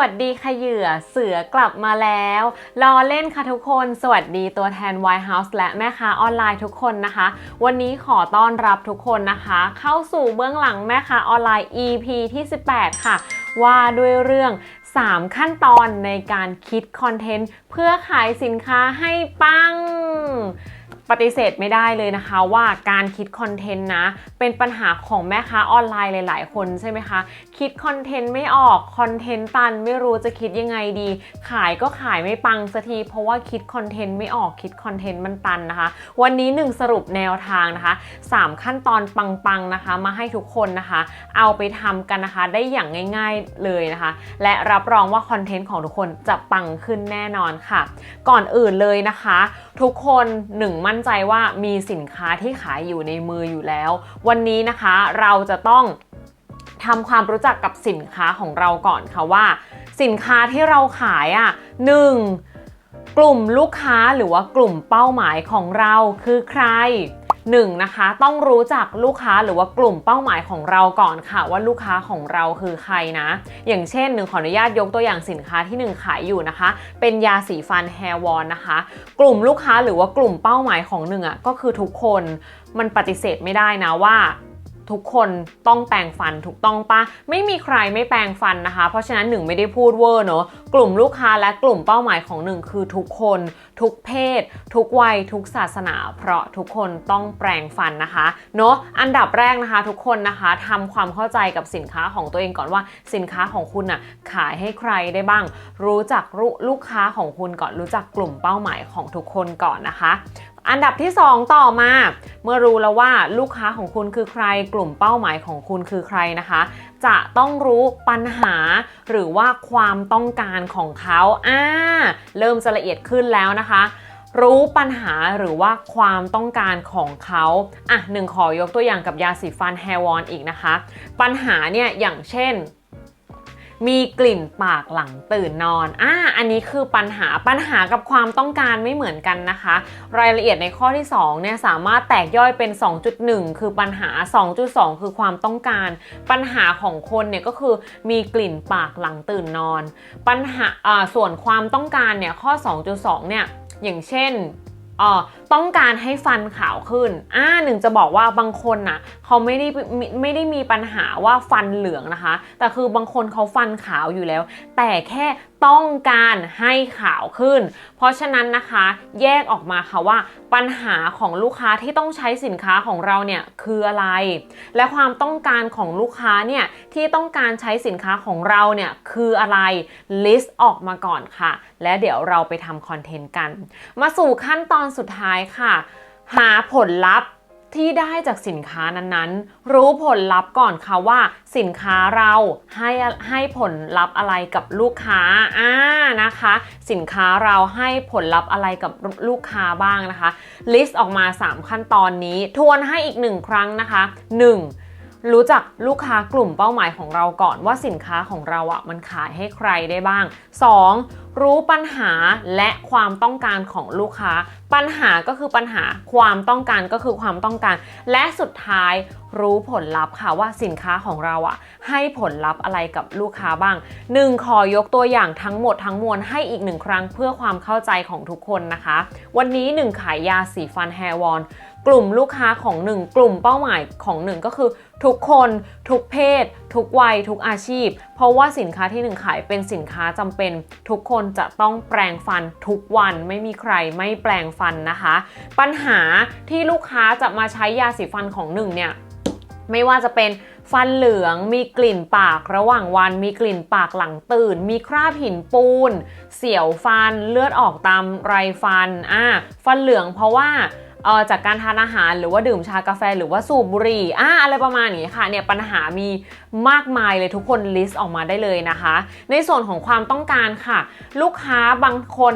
วัสดีค่ะเหยื่อเสือกลับมาแล้วรอเล่นค่ะทุกคน สวัสดีตัวแทน White House และแม่ค้าออนไลน์ทุกคนนะคะ วันนี้ขอต้อนรับทุกคนนะคะ เข้าสู่เบื้องหลังแม่ค้าออนไลน์ EP ที่ 18 ค่ะ ว่าด้วยเรื่อง 3 ขั้นตอนในการคิดคอนเทนต์เพื่อขายสินค้าให้ปัง ปฏิเสธไม่ได้เลยนะคะว่าการคิดคอนเทนต์นะ เป็นปัญหาของแม่ค้าออนไลน์หลาย ๆ คนใช่ไหมคะ คิดคอนเทนต์ไม่ออกคอนเทนต์ตันไม่รู้จะคิดยังไงดี ขายก็ขายไม่ปังสักทีเพราะว่าคิดคอนเทนต์ไม่ออกคิดคอนเทนต์มันตันนะคะ วันนี้หนึ่งสรุปแนวทางนะคะ 3 ขั้นตอนปัง ๆ นะคะ มาให้ทุกคนนะคะ เอาไปทำกันนะคะได้อย่างง่าย ๆเลยนะคะ และรับรองว่าคอนเทนต์ของทุกคนจะปังขึ้นแน่นอนค่ะ ก่อนอื่นเลยนะคะ ทุกคนหนึ่งมั่นใจว่ามีสินค้าที่ขายอยู่ในมืออยู่แล้ว วันนี้นะคะเราจะต้องทำความรู้จักกับสินค้าของเราก่อนค่ะว่า สินค้าที่เราขายอะหนึ่งกลุ่มลูกค้าหรือว่ากลุ่มเป้าหมายของเราคือใคร หนึ่งนะคะต้องรู้จักลูกค้าหรือว่ากลุ่มเป้าหมายของเราก่อนค่ะ ว่าลูกค้าของเราคือใครนะ อย่างเช่นหนึ่งขออนุญาตยกตัวอย่างสินค้าที่หนึ่งขายอยู่นะคะ เป็นยาสีฟันแฮร์วอนนะคะ กลุ่มลูกค้าหรือว่ากลุ่มเป้าหมายของหนึ่งอะก็คือทุกคนมันปฏิเสธไม่ได้นะว่า ทุกคนต้องแปรงฟันถูกต้องปะไม่มีใครไม่แปรงฟันนะคะ เพราะฉะนั้นหนึ่งไม่ได้พูดเวอร์เนอะกลุ่มลูกค้าและกลุ่มเป้าหมายของหนึ่งคือทุกคน ทุกเพศ ทุกวัย ทุกศาสนา เพราะทุกคนต้องแปรงฟันนะคะเนอะอันดับแรกนะคะทุกคนนะคะทำความเข้าใจกับสินค้าของตัวเองก่อนว่าสินค้าของคุณน่ะขายให้ใครได้บ้าง รู้จักลูลูกค้าของคุณก่อนรู้จักกลุ่มเป้าหมายของทุกคนก่อนนะคะ อันดับที่ 2 ต่อมา เมื่อรู้แล้วว่าลูกค้าของคุณคือใคร กลุ่มเป้าหมายของคุณคือใครนะคะ จะต้องรู้ปัญหาหรือว่าความต้องการของเขาอ่าเริ่มจะละเอียดขึ้นแล้วนะคะรู้ปัญหาหรือว่าความต้องการของเขาอะหนึ่งขอยกตัวอย่างกับยาสีฟันแฮร์วอนอีกนะคะ ปัญหาเนี่ยอย่างเช่น มีกลิ่นปากหลังตื่นนอน อ่า อันนี้คือปัญหา ปัญหากับความต้องการไม่เหมือนกันนะคะ รายละเอียดในข้อที่2เนี่ยสามารถแตกย่อยเป็น 2.1 คือปัญหา 2.2 คือความต้องการ ปัญหาของคนเนี่ยก็คือมีกลิ่นปากหลังตื่นนอน ปัญหา อ่า ส่วนความต้องการเนี่ยข้อ 2.2 เนี่ย อย่างเช่นอ๋อต้องการให้ฟันขาวขึ้น อ่าหนึ่งจะบอกว่าบางคนน่ะเขาไม่ได้ไม่ได้มีปัญหาว่าฟันเหลืองนะคะ แต่คือบางคนเขาฟันขาวอยู่แล้ว แต่แค่ต้องการให้ขาวขึ้น เพราะฉะนั้นนะคะแยกออกมาค่ะว่าปัญหาของลูกค้าที่ต้องใช้สินค้าของเราเนี่ยคืออะไร และความต้องการของลูกค้าเนี่ยที่ต้องการใช้สินค้าของเราเนี่ยคืออะไร list ออกมาก่อนค่ะ และเดี๋ยวเราไปทำคอนเทนต์กัน มาสู่ขั้นตอนสุดท้ายค่ะ หาผลลัพธ์ที่ได้จากสินค้านั้นๆ รู้ผลลัพธ์ก่อนค่ะว่าสินค้าเราให้ให้ผลลัพธ์อะไรกับลูกค้าอ่านะคะ สินค้าเราให้ผลลัพธ์อะไรกับลูกค้าบ้างนะคะ ลิสต์ออกมา 3 ขั้นตอนนี้ทวนให้อีก1ครั้งนะคะ 1. รู้จักลูกค้ากลุ่มเป้าหมายของเราก่อนว่าสินค้าของเราอะมันขายให้ใครได้บ้าง 2. รู้ปัญหาและความต้องการของลูกค้า ปัญหาก็คือปัญหาความต้องการก็คือความต้องการ และสุดท้ายรู้ผลลัพธ์ค่ะว่าสินค้าของเราอะให้ผลลัพธ์อะไรกับลูกค้าบ้าง 1. ขอยกตัวอย่างทั้งหมดทั้งมวลให้อีกหนึ่งครั้งเพื่อความเข้าใจของทุกคนนะคะ วันนี้ 1 ขายยาสีฟันแฮร์วอนกลุ่มลูกค้าของหนึ่งกลุ่มเป้าหมายของหนึ่งก็คือ ทุกคน ทุกเพศ ทุกวัย ทุกอาชีพ เพราะว่าสินค้าที่หนึ่งขายเป็นสินค้าจำเป็นทุกคนจะต้องแปรงฟันทุกวันไม่มีใครไม่แปรงฟันนะคะ ปัญหาที่ลูกค้าจะมาใช้ยาสีฟันของหนึ่งเนี่ยไม่ว่าจะเป็นฟันเหลืองมีกลิ่นปากระหว่างวัน มีกลิ่นปากหลังตื่น มีคราบหินปูน เสียวฟันเลือดออกตามไรฟันอ่าฟันเหลืองเพราะว่า เออจากการทานอาหารหรือว่าดื่มชากาแฟหรือว่าสูบบุหรี่อ่าอะไรประมาณนี้ค่ะเนี่ยปัญหามีมากมายเลยทุกคนลิสต์ออกมาได้เลยนะคะ ในส่วนของความต้องการค่ะ ลูกค้าบางคน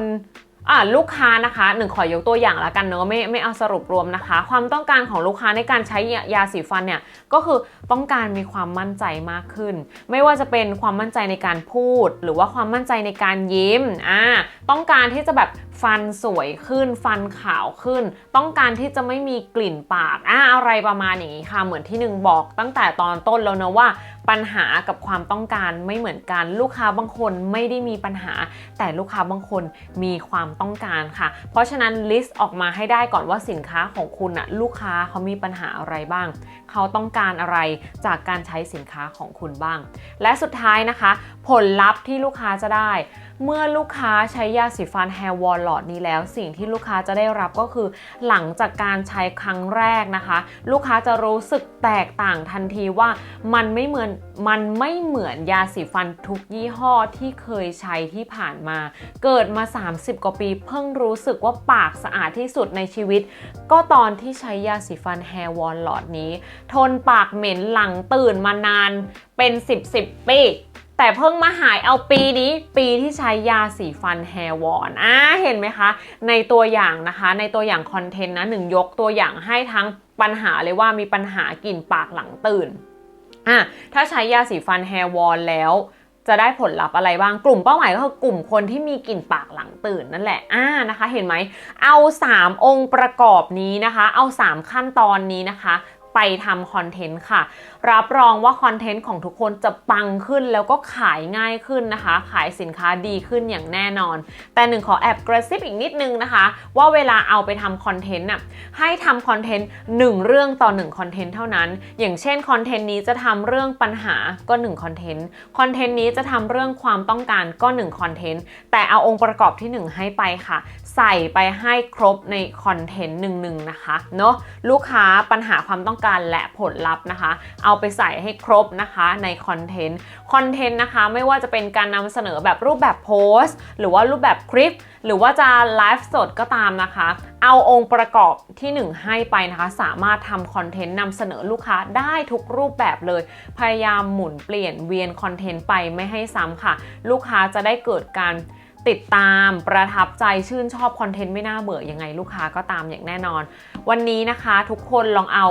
อ่าลูกค้านะคะหนึ่งขอยกตัวอย่างละกันเนอะไม่ไม่เอาสรุปรวมนะคะ ความต้องการของลูกค้าในการใช้ยาสีฟันเนี่ยก็คือต้องการมีความมั่นใจมากขึ้น ไม่ว่าจะเป็นความมั่นใจในการพูด หรือว่าความมั่นใจในการยิ้มอ่าต้องการที่จะแบบฟันสวยขึ้นฟันขาวขึ้น ต้องการที่จะไม่มีกลิ่นปากอ่าอะไรประมาณอย่างนี้ค่ะเหมือนที่หนึ่งบอกตั้งแต่ตอนต้นแล้วเนอะว่า ปัญหากับความต้องการไม่เหมือนกัน ลูกค้าบางคนไม่ได้มีปัญหา แต่ลูกค้าบางคนมีความต้องการค่ะ เพราะฉะนั้นลิสต์ออกมาให้ได้ก่อนว่าสินค้าของคุณอะลูกค้าเขามีปัญหาอะไรบ้าง เขาต้องการอะไรจากการใช้สินค้าของคุณบ้าง และสุดท้ายนะคะ ผลลัพธ์ที่ลูกค้าจะได้ เมื่อลูกค้าใช้ยาสีฟันแฮร์วอลลอดนี้แล้ว สิ่งที่ลูกค้าจะได้รับก็คือ หลังจากการใช้ครั้งแรกนะคะ ลูกค้าจะรู้สึกแตกต่างทันทีว่ามันไม่เหมือนมันไม่เหมือนยาสีฟันทุกยี่ห้อที่เคยใช้ที่ผ่านมา เกิดมา 30 กว่าปี เพิ่งรู้สึกว่าปากสะอาดที่สุดในชีวิต ก็ตอนที่ใช้ยาสีฟันแฮร์วอลหลอดนี้ ทนปากเหม็นหลังตื่นมานานเป็น 10 10 ปีแต่เพิ่งมาหายเอาปีนี้ปีที่ใช้ยาสีฟันแฮร์วอนอ่าเห็นไหมคะ ในตัวอย่างนะคะ ในตัวอย่างคอนเทนต์นะหนึ่งยกตัวอย่างให้ทั้งปัญหาเลยว่ามีปัญหากลิ่นปากหลังตื่น อะถ้าใช้ยาสีฟันแฮร์วอลแล้วจะได้ผลลัพธ์อะไรบ้าง กลุ่มเป้าหมายก็คือกลุ่มคนที่มีกลิ่นปากหลังตื่นนั่นแหละ อ่านะคะ เห็นไหม เอา 3 องค์ประกอบนี้นะคะ เอา 3 ขั้นตอนนี้นะคะ ไปทำคอนเทนต์ค่ะรับรองว่าคอนเทนต์ของทุกคนจะปังขึ้นแล้วก็ขายง่ายขึ้นนะคะ ขายสินค้าดีขึ้นอย่างแน่นอน แต่หนึ่งขอแอบกระซิบอีกนิดนึงนะคะ ว่าเวลาเอาไปทำคอนเทนต์น่ะให้ทำคอนเทนต์1เรื่องต่อ1คอนเทนต์เท่านั้น อย่างเช่นคอนเทนต์นี้จะทำเรื่องปัญหาก็1คอนเทนต์คอนเทนต์นี้จะทำเรื่องความต้องการก็1คอนเทนต์แต่เอาองค์ประกอบที่ 1 ให้ไปค่ะ ใส่ไปให้ครบในคอนเทนต์หนึ่งๆนะคะเนาะลูกค้าปัญหาความต้องการและผลลัพธ์นะคะเอาเอาไปใส่ให้ครบนะคะในคอนเทนต์คอนเทนต์นะคะไม่ว่าจะเป็นการนำเสนอแบบรูปแบบโพสต์ หรือว่ารูปแบบคลิป หรือว่าจะไลฟ์สดก็ตามนะคะ เอาองค์ประกอบที่ 1 ให้ไปนะคะ สามารถทำคอนเทนต์นำเสนอลูกค้าได้ทุกรูปแบบเลย พยายามหมุนเปลี่ยนเวียนคอนเทนต์ไปไม่ให้ซ้ำค่ะ ลูกค้าจะได้เกิดการ ติดตามประทับใจชื่นชอบคอนเทนต์ไม่น่าเบื่อยังไงลูกค้าก็ตามอย่างแน่นอน วันนี้นะคะทุกคนลองเอา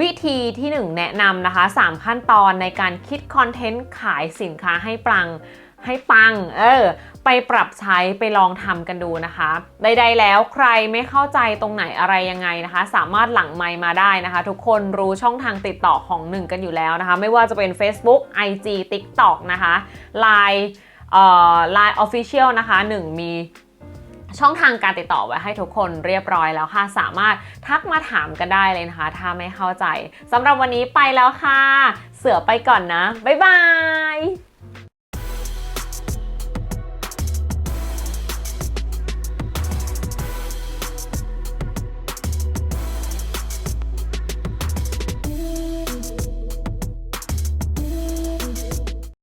วิธีที่ 1 แนะนำนะคะ 3 ขั้นตอนในการคิดคอนเทนต์ขายสินค้าให้ปังให้ปัง เออ ไปปรับใช้ไปลองทำกันดูนะคะ ใดๆแล้วใครไม่เข้าใจตรงไหนอะไรยังไงนะคะ สามารถหลังไมมาได้นะคะ ทุกคนรู้ช่องทางติดต่อของหนึ่งกันอยู่แล้วนะคะ ไม่ว่าจะเป็น Facebook IG TikTok นะคะ Line ไลน์อ Line Official นะคะหนึ่งมีช่องทางการติดต่อไว้ให้ทุกคนเรียบร้อยแล้วค่ะ สามารถทักมาถามกันได้เลยนะคะ ถ้าไม่เข้าใจสำหรับวันนี้ไปแล้วค่ะ เสือไปก่อนนะ บ๊ายบาย